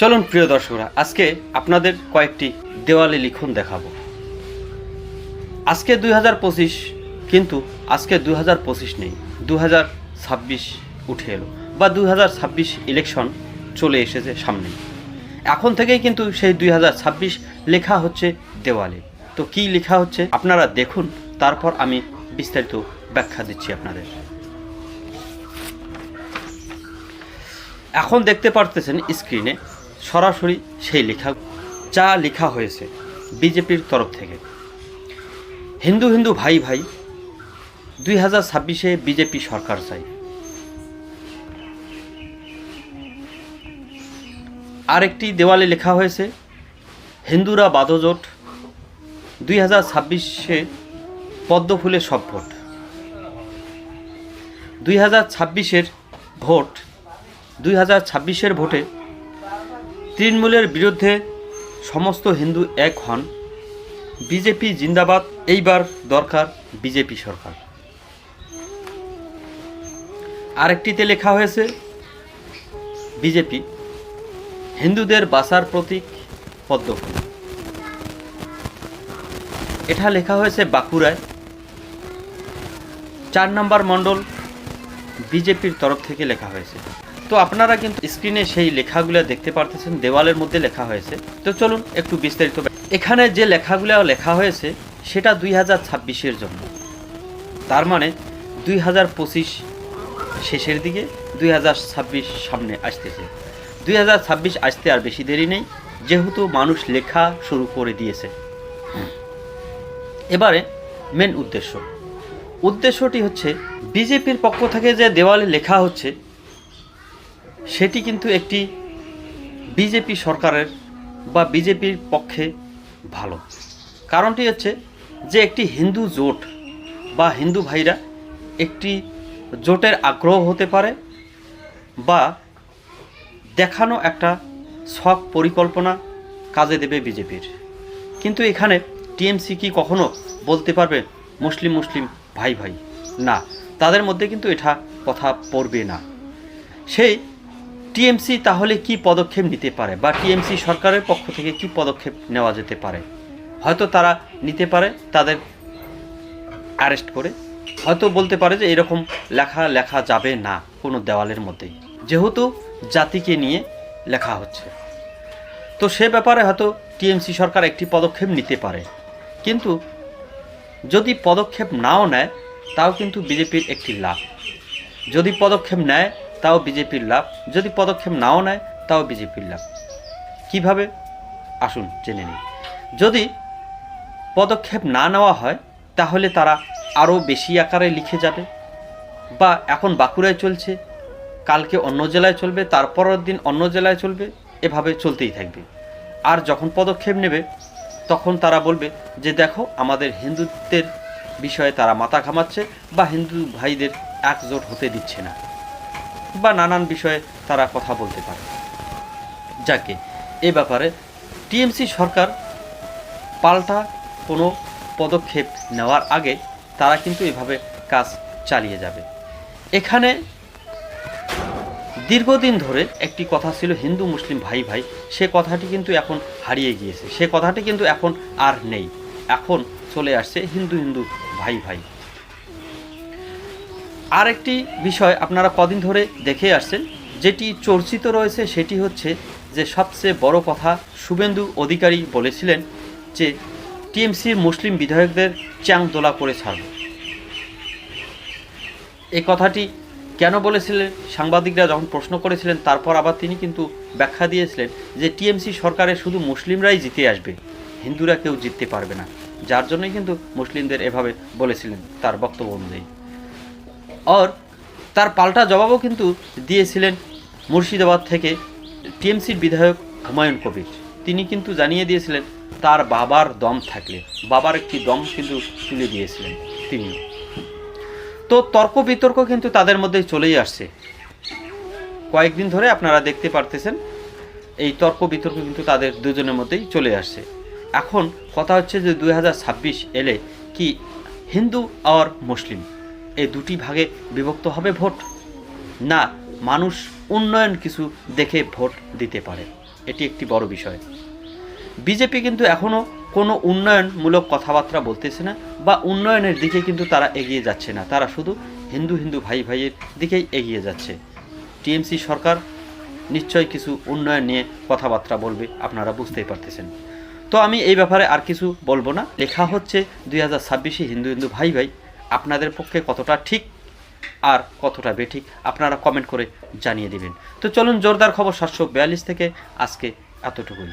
চলুন, প্রিয় দর্শকরা, আজকে আপনাদের কয়েকটি দেওয়ালে লিখন দেখাবো। আজকে দুই হাজার পঁচিশ, কিন্তু আজকে দুই হাজার পঁচিশ নেই। দু হাজার ছাব্বিশ উঠে এলো, বা দুই হাজার ছাব্বিশ ইলেকশন চলে এসেছে সামনে। এখন থেকেই কিন্তু সেই দুই হাজার ছাব্বিশ লেখা হচ্ছে দেওয়ালে। তো কি লেখা হচ্ছে? আপনারা দেখুন, তারপর আমি বিস্তারিত ব্যাখ্যা দিচ্ছি আপনাদের। এখন দেখতে পারতেছেন স্ক্রিনে সরাসরি সেই লেখা, যা লেখা হয়েছে বিজেপির তরফ থেকে। হিন্দু হিন্দু ভাই ভাই, দুই হাজার ছাব্বিশে বিজেপি সরকার চাই। আরেকটি দেওয়ালে লেখা হয়েছে, হিন্দুরা বাদজোট দুই হাজার ছাব্বিশে পদ্ম ফুলে সব ভোট। দুই হাজার ছাব্বিশের ভোট, দুই হাজার ছাব্বিশের ভোটে তৃণমূলের বিরুদ্ধে সমস্ত হিন্দু এক হন। বিজেপি জিন্দাবাদ, এইবার দরকার বিজেপি সরকার। আরেকটিতে লেখা হয়েছে, বিজেপি হিন্দুদের বাঁচার প্রতীক পদ্মফুল এটা লেখা হয়েছে বাঁকুড়ায়। চার নম্বর মণ্ডল বিজেপির তরফ থেকে লেখা হয়েছে। তো আপনারা কিন্তু স্ক্রিনে সেই লেখাগুলো দেখতে পারতেছেন, দেওয়ালের মধ্যে লেখা হয়েছে। তো চলুন একটু বিস্তারিত এখানে যে লেখাগুলো লেখা হয়েছে, সেটা দুই হাজার ছাব্বিশের জন্য। তার মানে দুই হাজার পঁচিশ শেষের দিকে, দুই হাজার ছাব্বিশ সামনে আসতেছে। দুই হাজার ছাব্বিশ আসতে আর বেশি দেরি নেই, যেহেতু মানুষ লেখা শুরু করে দিয়েছে। এবারে মেন উদ্দেশ্য। উদ্দেশ্যটি হচ্ছে, বিজেপির পক্ষ থেকে যে দেওয়ালে লেখা হচ্ছে সেটি কিন্তু একটি বিজেপি সরকারের বা বিজেপির পক্ষে ভালো। কারণটি হচ্ছে যে একটি হিন্দু জোট বা হিন্দু ভাইরা একটি জোটের আগ্রহ হতে পারে বা দেখানো একটা শখ পরিকল্পনা কাজে দেবে বিজেপির। কিন্তু এখানে টিএমসি কি কখনো বলতে পারবে মুসলিম মুসলিম ভাই ভাই? না, তাদের মধ্যে কিন্তু এটা কথা পড়বে না। সেই টিএমসি তাহলে কি পদক্ষেপ নিতে পারে? বা টিএমসি সরকারের পক্ষ থেকে কি পদক্ষেপ নেওয়া যেতে পারে? হয়তো তারা নিতে পারে, তাদের অ্যারেস্ট করে। হয়তো বলতে পারে যে এরকম লেখা লেখা যাবে না, কোনো দেওয়ালের মধ্যেই। যেহেতু জাতিকে নিয়ে লেখা হচ্ছে। তো সে ব্যাপারে হয়তো টিএমসি সরকার একটি পদক্ষেপ নিতে পারে। কিন্তু যদি পদক্ষেপ নাও নেয়, তাও কিন্তু বিজেপির একটি লাভ। যদি পদক্ষেপ নেয় তাও বিজেপির লাভ। যদি পদক্ষেপ নাও নেয়, তাও বিজেপির লাভ। কীভাবে? আসুন জেনে নিই। যদি পদক্ষেপ না নেওয়া হয়, তাহলে তারা আরও বেশি আকারে লিখে যাবে। বা এখন বাঁকুড়ায় চলছে, কালকে অন্য জেলায় চলবে, তারপরের দিন অন্য জেলায় চলবে, এভাবে চলতেই থাকবে। আর যখন পদক্ষেপ নেবে, তখন তারা বলবে যে, দেখো, আমাদের হিন্দুত্বের বিষয়ে তারা মাথা ঘামাচ্ছে বা হিন্দু ভাইদের একজোট হতে দিচ্ছে না। বা নানান বিষয়ে তারা কথা বলতে পারে। যাকে এ ব্যাপারে টিএমসি সরকার পাল্টা কোনো পদক্ষেপ নেওয়ার আগে তারা কিন্তু এভাবে কাজ চালিয়ে যাবে। এখানে দীর্ঘদিন ধরে একটি কথা ছিল হিন্দু মুসলিম ভাই ভাই, সে কথাটি কিন্তু এখন হারিয়ে গিয়েছে। সে কথাটি কিন্তু এখন আর নেই। এখন চলে আসছে হিন্দু হিন্দু ভাই ভাই। আর একটি বিষয় আপনারা কদিন ধরে দেখে আসছেন, যেটি চর্চিত রয়েছে সেটি হচ্ছে যে সবচেয়ে বড় কথা শুভেন্দু অধিকারী বলেছিলেন যে টিএমসির মুসলিম বিধায়কদের চ্যাং দোলা করে ছাড়ব। এ কথাটি কেন বলেছিলেন? সাংবাদিকরা যখন প্রশ্ন করেছিলেন, তারপর আবার তিনি কিন্তু ব্যাখ্যা দিয়েছিলেন যে টিএমসি সরকারে শুধু মুসলিমরাই জিতে আসবে, হিন্দুরা কেউ জিততে পারবে না। যার জন্যই কিন্তু মুসলিমদের এভাবে বলেছিলেন তার বক্তব্য অনুযায়ী। আর তার পাল্টা জবাবও কিন্তু দিয়েছিলেন মুর্শিদাবাদ থেকে টিএমসির বিধায়ক হুমায়ুন কবির। তিনি কিন্তু জানিয়ে দিয়েছিলেন, তার বাবার দম থাকলে, বাবার একটি দম কিন্তু তুলে দিয়েছিলেন তিনিও। তো তর্ক বিতর্ক কিন্তু তাদের মধ্যে চলেই আসছে। কয়েকদিন ধরে আপনারা দেখতে পারতেছেন, এই তর্ক বিতর্ক কিন্তু তাদের দুজনের মধ্যেই চলে আসছে। এখন কথা হচ্ছে যে দু হাজার ছাব্বিশ এলে কি হিন্দু আর মুসলিম? এই দুটি ভাগে বিভক্ত হবে ভোট। না, মানুষ উন্নয়ন কিছু দেখে ভোট দিতে পারে। এটি একটি বড় বিষয়। বিজেপি কিন্তু এখনও কোনো উন্নয়নমূলক কথাবার্তা বলতেছে না বা উন্নয়নের দিকে কিন্তু তারা এগিয়ে যাচ্ছে না। তারা শুধু হিন্দু হিন্দু ভাই ভাইয়ের দিকেই এগিয়ে যাচ্ছে। টিএমসি সরকার নিশ্চয় কিছু উন্নয়ন নিয়ে কথাবার্তা বলবে, আপনারা বুঝতেই পারতেছেন। তো আমি এই ব্যাপারে আর কিছু বলব না। লেখা হচ্ছে দুই হাজার ছাব্বিশে হিন্দু হিন্দু ভাই ভাই আপনাদের পক্ষে কতটা ঠিক আর কতটা বেঠিক, আপনারা কমেন্ট করে জানিয়ে দেবেন। তো চলুন জোরদার খবর সাতশো বিয়াল্লিশ থেকে আজকে এতটুকুই।